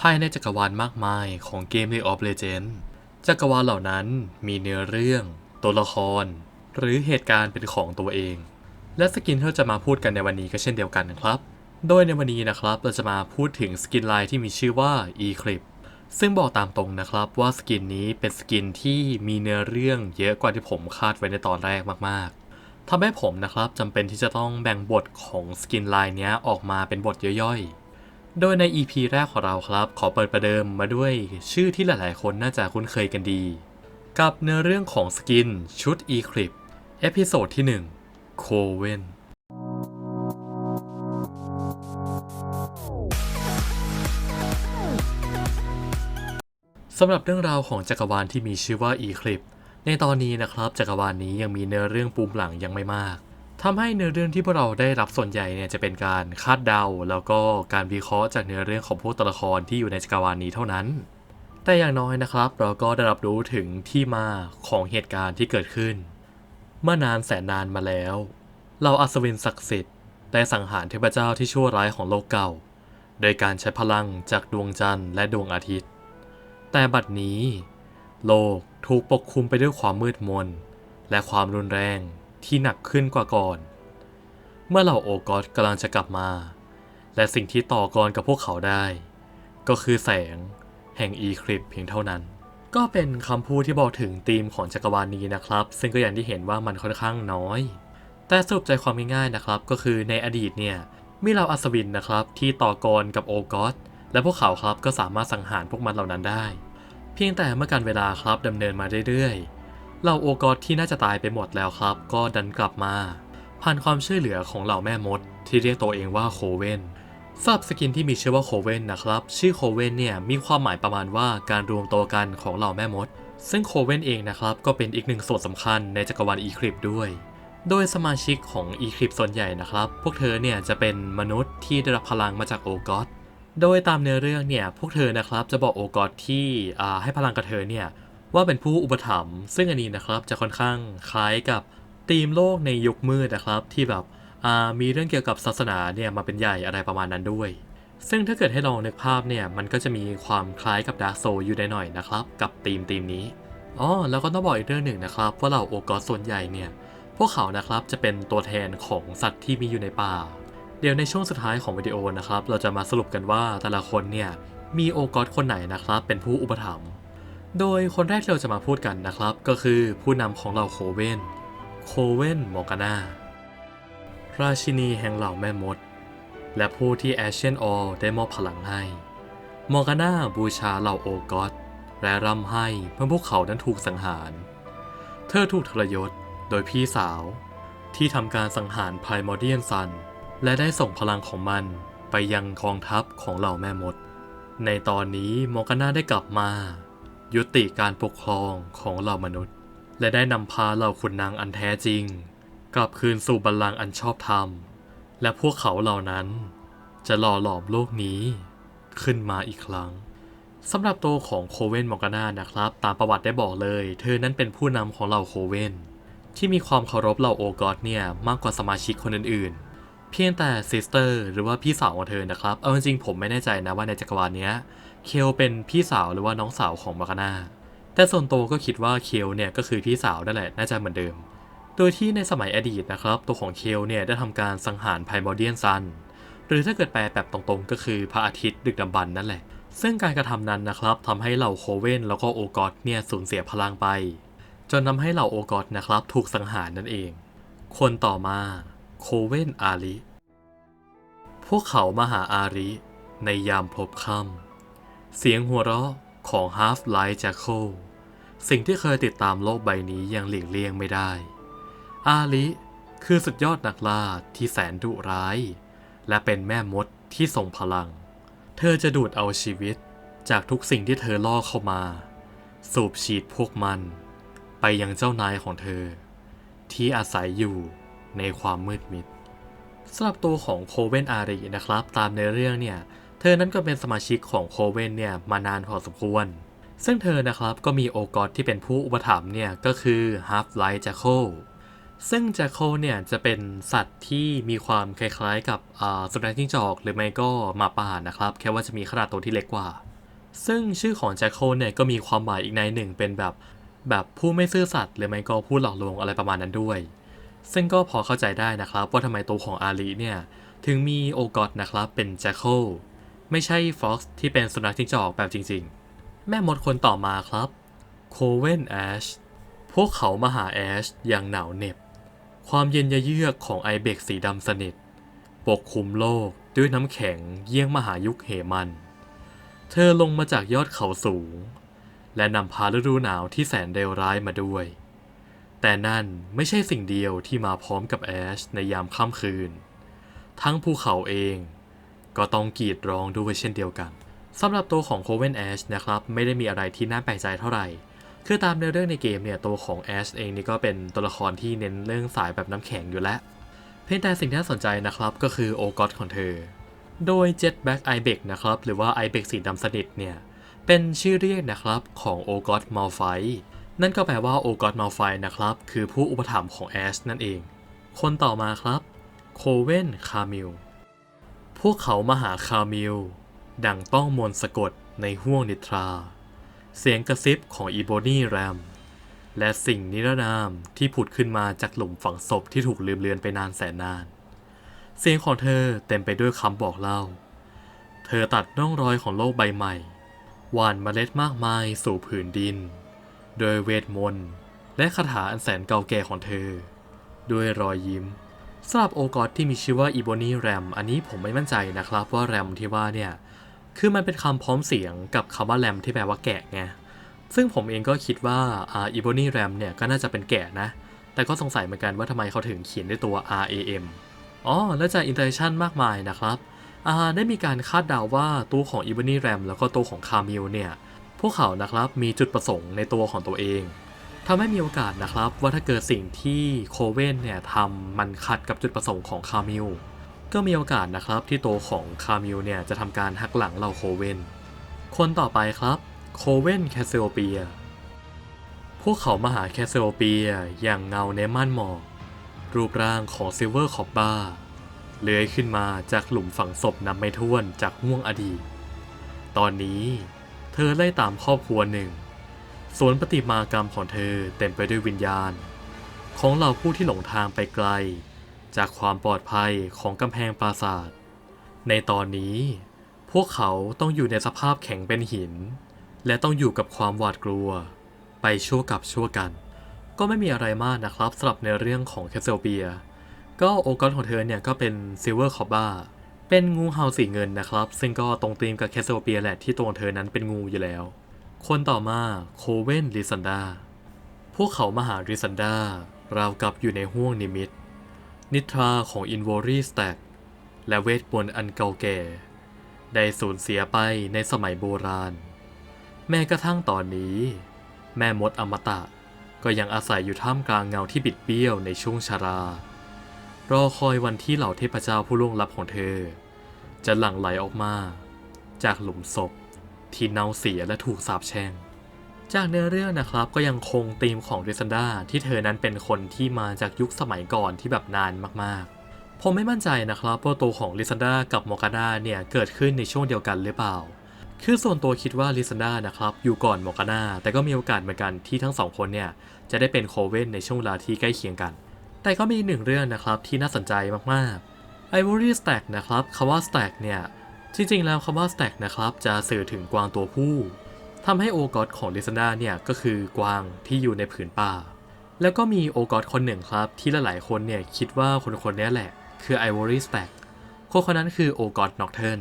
ภายในจักรวาลมากมายของเกม League of Legends จักรวาลเหล่านั้นมีเนื้อเรื่อง ตัวละคร หรือเหตุการณ์เป็นของตัวเอง และสกินที่เราจะมาพูดกันในวันนี้ก็เช่นเดียวกันนะครับ โดยในวันนี้นะครับเราจะมาพูดถึงสกินไลน์ที่มีชื่อว่า Eclipse ซึ่งบอกตามตรงนะครับว่าสกินนี้เป็นสกินที่มีเนื้อเรื่องเยอะกว่าที่ผมคาดไว้ในตอนแรกมากๆทำให้ผมนะครับจำเป็นที่จะต้องแบ่งบทของสกินไลน์นี้ออกมาเป็นบทย่อยๆ โดยใน EP แรกของเราครับ ขอเปิดประเดิมมาด้วยชื่อที่หลายๆ คนน่าจะคุ้นเคยกันดี กับเนื้อเรื่องของสกินชุด Eclipse เอพิโซดที่1 c o v e n สำหรับเรื่องราวของจักรวาลที่มีชื่อว่า Eclipse ในตอนนี้นะครับ จักรวาลนี้ยังมีเนื้อเรื่องปูมหลังยังไม่มาก ทำให้เนื้อเรื่องที่พวกเราได้รับส่วนใหญ่เนี่ยจะเป็นการคาดเดา แล้วก็การวิเคราะห์จากเนื้อเรื่องของพวกตัวละครที่อยู่ในจักรวาลนี้เท่านั้น แต่อย่างน้อยนะครับ เราก็ได้รับรู้ถึงที่มาของเหตุการณ์ที่เกิดขึ้น เมื่อนานแสนนานมาแล้วเราอัศวินศักดิ์สิทธิ์ได้สังหารเทพเจ้าที่ชั่วร้ายของโลกเก่า โดยการใช้พลังจากดวงจันทร์และดวงอาทิตย์ แต่บัดนี้ โลกถูกปกคลุมไปด้วยความมืดมน และความรุนแรง ที่หนักขึ้นกว่าก่อน เมื่อเหล่าโอกอสกำลังจะกลับมา และสิ่งที่ต่อกรกับพวกเขาได้ ก็คือแสง แห่งอีคลิปเพียงเท่านั้น ก็เป็นคำพูดที่บอกถึงธีมของจักรวาลนี้นะครับ ซึ่งก็อย่างที่เห็นว่ามันค่อนข้างน้อย แต่สรุปใจความง่ายๆนะครับ ก็คือในอดีตเนี่ยมีเราอัศวินนะครับ ที่ต่อกรกับโอกอสและพวกเขาครับก็สามารถสังหารพวกมันเหล่านั้นได้ เพียงแต่เมื่อการเวลาครับดำเนินมาเรื่อยๆ เหล่าโอกอสที่น่าจะตายไปหมดแล้วครับ ก็ดันกลับมาผ่านความช่วยเหลือของเหล่าแม่มด ที่เรียกตัวเองว่าโคเวนสำหรับสกินที่มีชื่อว่าโคเวนนะครับ ชื่อโคเวนเนี่ยมีความหมายประมาณว่าการรวมตัวกันของเหล่าแม่มด ซึ่งโคเวนเองนะครับก็เป็นอีกหนึ่งส่วนสำคัญในจักรวาลอีคลิปด้วย โดยสมาชิกของอีคลิปส่วนใหญ่นะครับ พวกเธอเนี่ยจะเป็นมนุษย์ที่ได้รับพลังมาจากโอกอสโดยตามเนื้อเรื่องเนี่ยพวกเธอนะครับจะบอกโอกอสที่ให้พลังกับเธอเนี่ย ว่าเป็นผู้อุปถัมภ์ซึ่งอันนี้นะครับจะค่อนข้างคล้ายกับธีมโลกในยุคมืดนะครับ ที่แบบมีเรื่องเกี่ยวกับศาสนาเนี่ยมาเป็นใหญ่อะไรประมาณนั้นด้วย ซึ่งถ้าเกิดให้ลองนึกภาพเนี่ยมันก็จะมีความคล้ายกับดาร์กโซอยู่ได้หน่อยนะครับ กับธีมธีมนี้อ๋อแล้วก็ต้องบอกอีกเรื่องหนึ่งนะครับ ว่าเหล่าโอกอสส่วนใหญ่เนี่ยพวกเขานะครับจะเป็นตัวแทนของสัตว์ที่มีอยู่ในป่า เดี๋ยวในช่วงสุดท้ายของวิดีโอนะครับ เราจะมาสรุปกันว่าแต่ละคนเนี่ยมีโอกอสคนไหนนะครับ เป็นผู้อุปถัมภ์ โดยคนแรกที่เราจะมาพูดกันนะครับ ก็คือผู้นำของเราโคเวนโคเวนมอร์กานาราชินีแห่งเหล่าแม่มด และผู้ที่แอชเชนออลได้มอบพลังให้ มอร์กานาบูชาเหล่าโอกอสและร่ำให้เมื่อพวกเขานั้นถูกสังหาร เธอถูกทรยศโดยพี่สาว ที่ทำการสังหารไพรมอร์เดียนซัน และได้ส่งพลังของมันไปยังกองทัพของเหล่าแม่มด ในตอนนี้มอร์กานาได้กลับมา ยุติการปกครองของเหล่ามนุษย์ และได้นำพาเหล่าขุนนางอันแท้จริง กลับคืนสู่บัลลังก์อันชอบธรรม และพวกเขาเหล่านั้น จะหล่อหลอมโลกนี้ขึ้นมาอีกครั้งสำหรับตัวของโคเวนมอร์กานานะครับ ตามประวัติได้บอกเลย เธอนั้นเป็นผู้นำของเหล่าโคเวนที่มีความเคารพเหล่าโอกอสเนี่ยมากกว่าสมาชิกคนอื่นๆ เพียงแต่ซิสเตอร์หรือว่าพี่สาวของเธอนะครับ เอาจริงๆผมไม่แน่ใจนะว่าในจักรวาลเนี้ย เคลเป็นพี่สาวหรือว่าน้องสาวของมากาน่าแต่ส่วนตัวก็คิดว่าเคลเนี่ยก็คือพี่สาวนั่นแหละน่าจะเหมือนเดิม โดยที่ในสมัยอดีตนะครับ ตัวของเคลเนี่ยได้ทำการสังหารไพมอเดียนซัน หรือถ้าเกิดแปลแบบตรงๆ ก็คือพระอาทิตย์ดึกดำบรรพ์นั่นแหละ ซึ่งการกระทำนั้นนะครับทำให้เหล่าโคเวนแล้วก็โอกอสเนี่ยสูญเสียพลังไป จนทำให้เหล่าโอกอสนะครับถูกสังหารนั่นเอง คนต่อมาโคเวนอาริพวกเขามาหาอาริในยามพบค่ำ เสียงหัวเราะของ Half Life Jackal สิ่งที่เคยติดตามโลกใบนี้ยังหลีกเลี่ยงไม่ได้ อาลิคือสุดยอดนักล่าที่แสนดุร้าย และเป็นแม่มดที่ทรงพลัง เธอจะดูดเอาชีวิตจากทุกสิ่งที่เธอล่อเข้ามา สูบฉีดพวกมัน ไปยังเจ้านายของเธอ ที่อาศัยอยู่ในความมืดมิดสำหรับตัวของโคเวนอารีนะครับ ตามในเรื่องเนี่ย เธอนั้นก็เป็นสมาชิกของโคเวนเนี่ยมานานพอสมควร ซึ่งเธอนะครับก็มีโอกอสที่เป็นผู้อุปถัมภ์เนี่ยก็คือ Half Life Jackal ซึ่งแจ็คโคเนี่ยจะเป็นสัตว์ที่มีความคล้ายๆ กับสุนัขจิ้งจอกหรือไม่ก็หมาป่านะครับ แค่ว่าจะมีขนาดตัวที่เล็กกว่า ซึ่งชื่อของแจ็คโคเนี่ยก็มีความหมายอีกในหนึ่งเป็นแบบแบบผู้ไม่ซื่อสัตย์หรือไม่ก็ผู้หลอกลวงอะไรประมาณนั้นด้วย ซึ่งก็พอเข้าใจได้นะครับว่าทำไมตัวของอาลีเนี่ยถึงมีโอกอดนะครับเป็นแจ็คโค ไม่ใช่ฟ็อกซ์ที่เป็นสุนัขจิ้งจอกแบบจริงๆ แม่มดคนต่อมาครับโคเวนแอชพวกเขามาหาแอชอย่างหนาวเหน็บ ความเย็นยะเยือกของไอเบกสีดำสนิท ปกคลุมโลกด้วยน้ำแข็งเยี่ยงมหายุคเหมัน เธอลงมาจากยอดเขาสูง และนำพาฤดูหนาวที่แสนเลวร้ายมาด้วย แต่นั่นไม่ใช่สิ่งเดียวที่มาพร้อมกับแอชในยามค่ำคืน ทั้งภูเขาเอง ก็ต้องกรีดร้องด้วยเช่นเดียวกันสำหรับตัวของโคเวนแอชนะครับไม่ได้มีอะไรที่น่าแปลกใจเท่าไหร่ คือตามเนื้อเรื่องในเกมเนี่ยตัวของแอชเองนี่ก็เป็นตัวละครที่เน้นเรื่องสายแบบน้ำแข็งอยู่แล้ว เพียงแต่สิ่งที่น่าสนใจนะครับก็คือโอกอสของเธอ โดย Jetback i b e c นะครับหรือว่า i b e c สีดำสนิทเนี่ยเป็นชื่อเรียกนะครับของโอกอสม l ลไฟนั่นก็แปลว่าโอกอสม l ลไฟนะครับคือผู้อุปถัมภ์ของแอชนั่นเอง คนต่อมาครับโคเวนคามิล พวกเขามาหาคามิล ดังต้องมนสะกดในห้วงนิทรา เสียงกระซิบของอีโบนีแรม และสิ่งนิรนามที่ผุดขึ้นมาจากหลุมฝังศพที่ถูกลืมเลือนไปนานแสนนาน เสียงของเธอเต็มไปด้วยคำบอกเล่า เธอตัดร่องรอยของโลกใบใหม่หว่านเมล็ดมากมายสู่ผืนดิน โดยเวทมนต์และคาถาอันแสนเก่าแก่ของเธอ ด้วยรอยยิ้ม สำหรับโอกอสที่มีชื่อว่าอีโบนีแรมอันนี้ผมไม่มั่นใจนะครับว่าแรมที่ว่าเนี่ย คือมันเป็นคำพร้อมเสียงกับคำว่าแรมที่แปลว่าแกะไง ซึ่งผมเองก็คิดว่าอ่าอีโบนีแรมเนี่ยก็น่าจะเป็นแกะนะ แต่ก็สงสัยเหมือนกันว่าทำไมเขาถึงเขียนด้วยตัว R A M อ๋อ และจากอินเตอร์ชันมากมายนะครับอ่าได้มีการคาดเดาว่าตัวของอีโบนีแรมแล้วก็ตัวของคามิลเนี่ย พวกเขานะครับมีจุดประสงค์ในตัวของตัวเอง ทำให้มีโอกาสนะครับว่าถ้าเกิดสิ่งที่โคเวนเนี่ยทำมันขัดกับจุดประสงค์ของคามิลก็มีโอกาสนะครับที่ตัวของคามิลเนี่ยจะทำการหักหลังเราโคเวนคนต่อไปครับโคเวนแคสเซโอเปียพวกเขามาหาแคสเซโอเปียอย่างเงาในม่านหมอกรูปร่างของซิลเวอร์คอบบ้าเลื้อยขึ้นมาจากหลุมฝังศพนับไม่ถ้วนจากห่วงอดีต ตอนนี้เธอไล่ตามครอบครัวหนึ่ง สวนปฏิมากรรมของเธอเต็มไปด้วยวิญญาณ ของเหล่าผู้ที่หลงทางไปไกล จากความปลอดภัยของกำแพงปราสาท ในตอนนี้ พวกเขาต้องอยู่ในสภาพแข็งเป็นหิน และต้องอยู่กับความหวาดกลัว ไปชั่วกับชั่วกัน ก็ไม่มีอะไรมากนะครับสำหรับในเรื่องของแคสเซลเปีย ก็โอกอนของเธอเนี่ยก็เป็นซิลเวอร์คอบบ้าเป็นงูเห่าสีเงินนะครับ ซึ่งก็ตรงธีมกับแคสเซลเปียแหละที่ตัวเธอนั้นเป็นงูอยู่แล้ว คนต่อมาโคเวนลิซันดา พวกเขามาหาริซันดาราวกับอยู่ในห้วงนิมิต นิทราของอินวอรีสแต็กและเวทมนต์อันเก่าแก่ ได้สูญเสียไปในสมัยโบราณ แม้กระทั่งตอนนี้ แม่มดอมตะก็ยังอาศัยอยู่ท่ามกลางเงาที่บิดเบี้ยวในช่วงชารารอคอยวันที่เหล่าเทพเจ้าผู้ล่วงลับของเธอ จะหลั่งไหลออกมา จากหลุมศพ ที่เน่าเสียและถูกสาปแช่ง จากเนื้อเรื่องนะครับก็ยังคงธีมของริซันดาที่เธอนั้นเป็นคนที่มาจากยุคสมัยก่อนที่แบบนานมากๆ ผมไม่มั่นใจนะครับว่าตัวของลิซันดากับมอร์กาน่าเนี่ยเกิดขึ้นในช่วงเดียวกันหรือเปล่า คือส่วนตัวคิดว่าลิซันดานะครับอยู่ก่อนมอร์กาน่าแต่ก็มีโอกาสเหมือนกันที่ทั้งสองคนเนี่ยจะได้เป็นโคเวนในช่วงเวลาที่ใกล้เคียงกัน แต่ก็มีหนึ่งเรื่องนะครับที่น่าสนใจมากๆ Ivory Stack นะครับคำว่า Stack เนี่ย จริงๆ แล้วคำว่า Stack นะครับ จะสื่อถึงกวางตัวผู้ทำให้โอกอสของลิซันดาเนี่ยก็คือกวางที่อยู่ในผืนป่า แล้วก็มีโอกอสคนหนึ่งครับ ที่หลายๆคนเนี่ยคิดว่าคนคนนี้แหละ คือ Ivory Stack คนคนนั้นคือโอกอสน็อกเทิร์น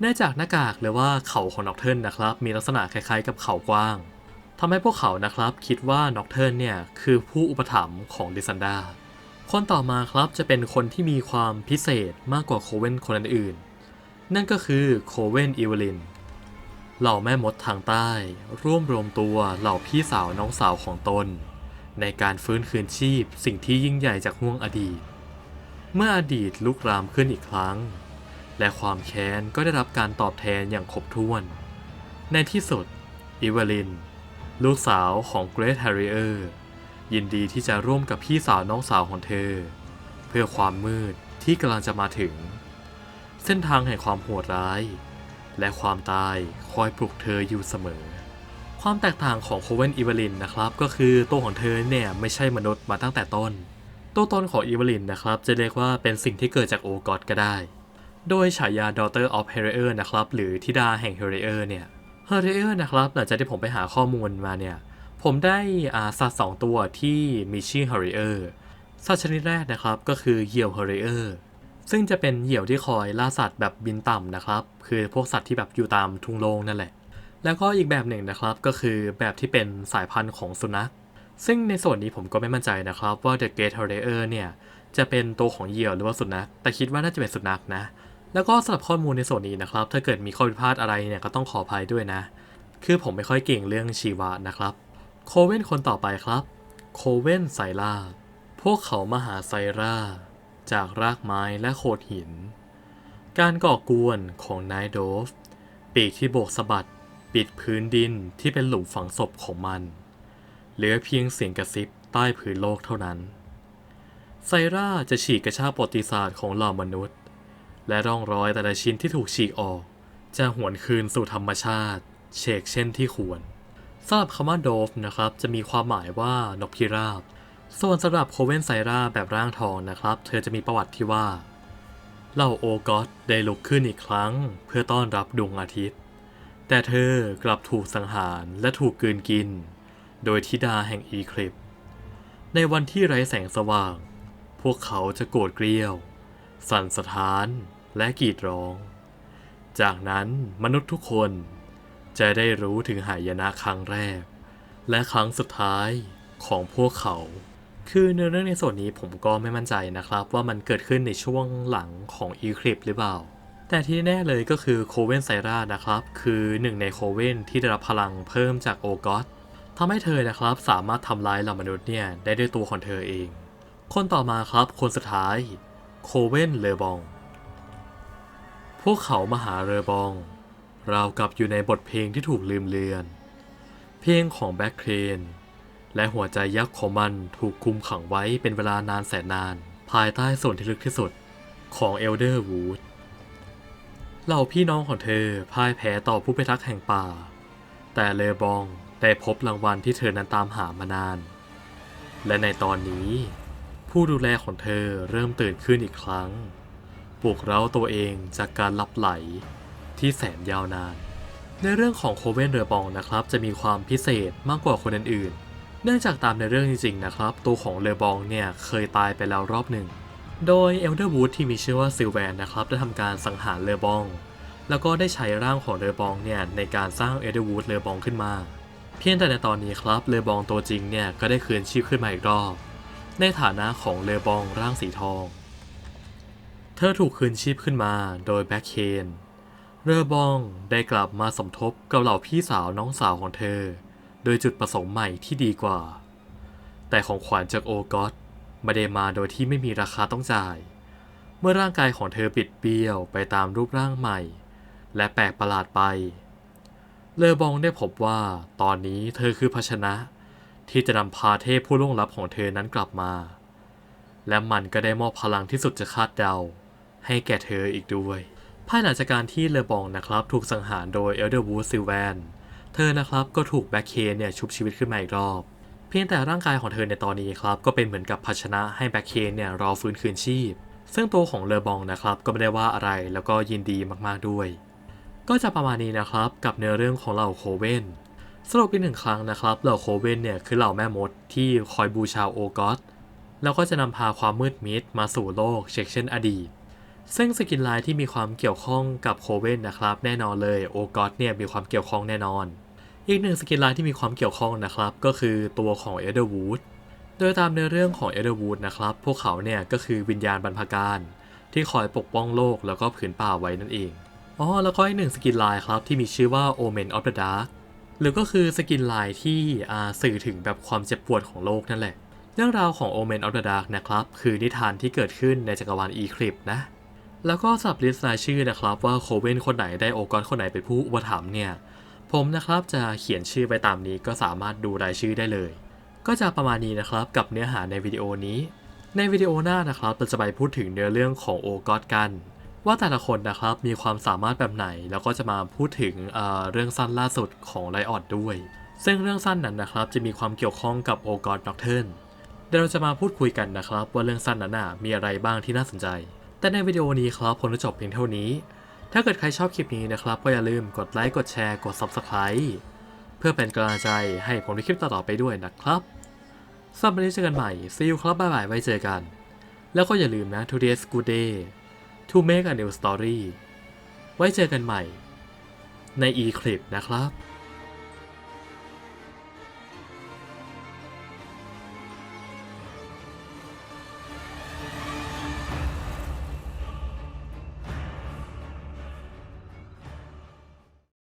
เนื่องจากหน้ากากหรือว่าเขาของน็อกเทิร์นนะครับ มีลักษณะคล้ายๆ กับเขากว้างทำให้พวกเขานะครับ คิดว่าน็อกเทิร์นเนี่ยคือผู้อุปถัมภ์ของลิซันดาคนต่อมาครับจะเป็นคนที่มีความพิเศษมากกว่าโคเวนคนอื่น นั่นก็คือโคเวนอีเวลินเหล่าแม่มดทางใต้ ร่วมรวมตัวเหล่าพี่สาวน้องสาวของตน ในการฟื้นคืนชีพสิ่งที่ยิ่งใหญ่จากห่วงอดีต เมื่ออดีตลุกรามขึ้นอีกครั้ง และความแค้นก็ได้รับการตอบแทนอย่างครบถ้วน ในที่สุดอีเวลิน ลูกสาวของเกรทแฮร์ริเออร์ยินดีที่จะร่วมกับพี่สาวน้องสาวของเธอ เพื่อความมืดที่กำลังจะมาถึง เส้นทางแห่งความโหดร้าย และความตายคอยปลุกเธออยู่เสมอ ความแตกต่างของโคเวนอีเวลินนะครับ ก็คือตัวของเธอเนี่ยไม่ใช่มนุษย์มาตั้งแต่ต้น ตัวตนของอีเวลินนะครับ จะเรียกว่าเป็นสิ่งที่เกิดจากโอกอดก็ได้ โดยฉายา Daughter of h e r e r นะครับ หรือธิดาแห่ง h e r e r เนี่ย h e r e r นะครับหลังจากที่ผมไปหาข้อมูลมาเนี่ยผมได้อาสัตว์สองตัวที่มีชื่อ h e r e r สัตว์ชนิดแรกนะครับก็คือเหยี่ยว h e r e r ซึ่งจะเป็นเหยี่ยวที่คอยล่าสัตว์แบบบินต่ำนะครับ คือพวกสัตว์ที่แบบอยู่ตามทุ่งโล่งนั่นแหละ แล้วก็อีกแบบหนึ่งนะครับก็คือแบบที่เป็นสายพันธุ์ของสุนัข ซึ่งในส่วนนี้ผมก็ไม่มั่นใจนะครับว่า The Great Horror เนี่ยจะเป็นตัวของเหยี่ยวหรือว่าสุนัข แต่คิดว่าน่าจะเป็นสุนัขนะ แล้วก็สำหรับข้อมูลในส่วนนี้นะครับ ถ้าเกิดมีข้อผิดพลาดอะไรเนี่ยก็ต้องขออภัยด้วยนะ คือผมไม่ค่อยเก่งเรื่องชีวะนะครับ โคเว่นคนต่อไปครับ โคเว่นไซล่า พวกเขามาหาไซร่า จากรากไม้และโขดหิน การก่อกวนของนายโดฟ ปีกที่โบกสะบัดปิดพื้นดินที่เป็นหลุมฝังศพของมัน เหลือเพียงเสียงกระซิบใต้ผืนโลกเท่านั้น ไซร่าจะฉีกกระชากประวัติศาสตร์ของเหล่ามนุษย์ และร่องรอยแต่ละชิ้นที่ถูกฉีกออก จะหวนคืนสู่ธรรมชาติ เชกเช่นที่ควรสำหรับคำว่าโดฟนะครับ จะมีความหมายว่านกพิราบ ส่วนสำหรับโคเวนไซราแบบร่างทองนะครับ เธอจะมีประวัติที่ว่าเหล่าโอกอสได้ลุกขึ้นอีกครั้ง เพื่อต้อนรับดวงอาทิตย์ แต่เธอกลับถูกสังหารและถูกกืนกิน โดยธิดาแห่งอีคลิป ในวันที่ไร้แสงสว่าง พวกเขาจะโกรธเกรี้ยว สั่นสะท้านและกรีดร้อง จากนั้นมนุษย์ทุกคนจะได้รู้ถึงหายนะครั้งแรก และครั้งสุดท้ายของพวกเขา คือในเรื่องในส่วนนี้ผมก็ไม่มั่นใจนะครับ ว่ามันเกิดขึ้นในช่วงหลังของอีคลิปหรือเปล่า แต่ที่แน่เลยก็คือโคเวนไซรานะครับ คือหนึ่งในโคเวนที่ได้รับพลังเพิ่มจากโอกอสทำให้เธอนะครับ สามารถทำร้ายเหล่ามนุษย์เนี่ยได้ด้วยตัวของเธอเอง คนต่อมาครับคนสุดท้ายโคเวนเลบอง พวกเขามาหาเรบองราวกับอยู่ในบทเพลงที่ถูกลืมเลือน เพลงของแบ็คเคน และหัวใจยักษ์ของมันถูกคุมขังไว้เป็นเวลานานแสนนาน ภายใต้ส่วนที่ลึกที่สุดของเอลเดอร์วูดเหล่าพี่น้องของเธอพ่ายแพ้ต่อผู้พิทักษ์แห่งป่า แต่เลบองได้พบรางวัลที่เธอนั้นตามหามานาน และในตอนนี้ ผู้ดูแลของเธอเริ่มตื่นขึ้นอีกครั้ง ปลุกเร้าตัวเองจากการหลับไหลที่แสนยาวนาน ในเรื่องของโคเวนเรือบองนะครับ จะมีความพิเศษมากกว่าคนอื่นๆ เนื่องจากตามในเรื่องจริงๆนะครับ ตัวของเรือบองเนี่ยเคยตายไปแล้วรอบหนึ่ง โดยเอลเดอร์วูดที่มีชื่อว่าซิลแวนนะครับได้ทำการสังหารเรือบอง แล้วก็ได้ใช้ร่างของเรือบองเนี่ยในการสร้างเอลเดอร์วูดเรือบองขึ้นมา เพียงแต่ในตอนนี้ครับเรือบองตัวจริงเนี่ยก็ได้คืนชีพขึ้นมาอีกรอบ ในฐานะของเรือบองร่างสีทอง เธอถูกคืนชีพขึ้นมาโดยแบ็คเคนเรือบองได้กลับมาสมทบกับเหล่าพี่สาวน้องสาวของเธอ โดยจุดประสงค์ใหม่ที่ดีกว่า แต่ของขวัญจากโอกอสไม่ได้มาโดยที่ไม่มีราคาต้องจ่าย เมื่อร่างกายของเธอปิดเบี้ยวไปตามรูปร่างใหม่ และแปลกประหลาดไป เลอบองได้พบว่าตอนนี้เธอคือภาชนะ ที่จะนำพาเทพผู้ล่วงลับของเธอนั้นกลับมา และมันก็ได้มอบพลังที่สุดจะคาดเดา ให้แก่เธออีกด้วยภายหลังจากการที่เลอบองนะครับ ถูกสังหารโดยเอลเดอร์วูดซิลแวน เธอนะครับก็ถูกแบ็คเคนเนี่ยชุบชีวิตขึ้นมาอีกรอบ เพียงแต่ร่างกายของเธอในตอนนี้ครับก็เป็นเหมือนกับภาชนะให้แบ็คเคนเนี่ยรอฟื้นคืนชีพ ซึ่งตัวของเลอบองนะครับก็ไม่ได้ว่าอะไรแล้วก็ยินดีมากๆด้วย ก็จะประมาณนี้นะครับกับเนื้อเรื่องของเหล่าโคเวนสรุปอีกหนึ่งครั้งนะครับเหล่าโคเวนเนี่ยคือเหล่าแม่มดที่คอยบูชาโอกอสแล้วก็จะนำพาความมืดมิดมาสู่โลกเช็คเช่นอดีต ซึ่งสกินไลน์ที่มีความเกี่ยวข้องกับโคเวนนะครับ แน่นอนเลยโอกอสเนี่ยมีความเกี่ยวข้องแน่นอน อีกหนึ่งสกินไลน์ที่มีความเกี่ยวข้องนะครับ ก็คือตัวของเอเดอร์วูดโดยตามเนื้อเรื่องของเอเดอร์วูดนะครับ พวกเขาเนี่ยก็คือวิญญาณบรรพการที่คอยปกป้องโลกแล้วก็ผืนป่าไว้นั่นเองอ๋อแล้วก็อีกหนึ่งสกินไลน์ครับที่มีชื่อว่า Omen of the Dark หรือก็คือสกินไลน์ที่สื่อถึงแบบความเจ็บปวดของโลกนั่นแหละ เรื่องราวของ Omen of the Dark นะครับ คือนิทานที่เกิดขึ้นในจักรวาล Eclipse นะ แล้วก็สับลิสต์รายชื่อนะครับว่าโคเวนคนไหนได้โอกอนคนไหนเป็นผู้อุปถัมภ์เนี่ย ผมนะครับจะเขียนชื่อไปตามนี้ก็สามารถดูรายชื่อได้เลย ก็จะประมาณนี้นะครับกับเนื้อหาในวิดีโอนี้ ในวิดีโอหน้านะครับเราจะไปพูดถึงเนื้อเรื่องของโอกอสกัน ว่าแต่ละคนนะครับมีความสามารถแบบไหน แล้วก็จะมาพูดถึงเเรื่องสั้นล่าสุดของไลออดด้วย ซึ่งเรื่องสั้นนั้นนะครับจะมีความเกี่ยวข้องกับโอกอสน็อกเทิร์นเดี๋ยวเราจะมาพูดคุยกันนะครับ ว่าเรื่องสั้นนั้นมีอะไรบ้างที่น่าสนใจ แต่ในวิดีโอนี้ครับผมจะจบเพียงเท่านี้ ถ้าเกิดใครชอบคลิปนี้นะครับ ก็อย่าลืมกดไลค์กดแชร์กด Subscribe เพื่อเป็นกำลังใจให้ผมในคลิปต่อๆไปด้วยนะครับสำหรับวันนี้เจอกันใหม่ซีอูครับบ๊ายบายไว้เจอกัน แล้วก็อย่าลืมนะ today's good day to make a new story ไว้เจอกันใหม่ใน e-clip นะครับ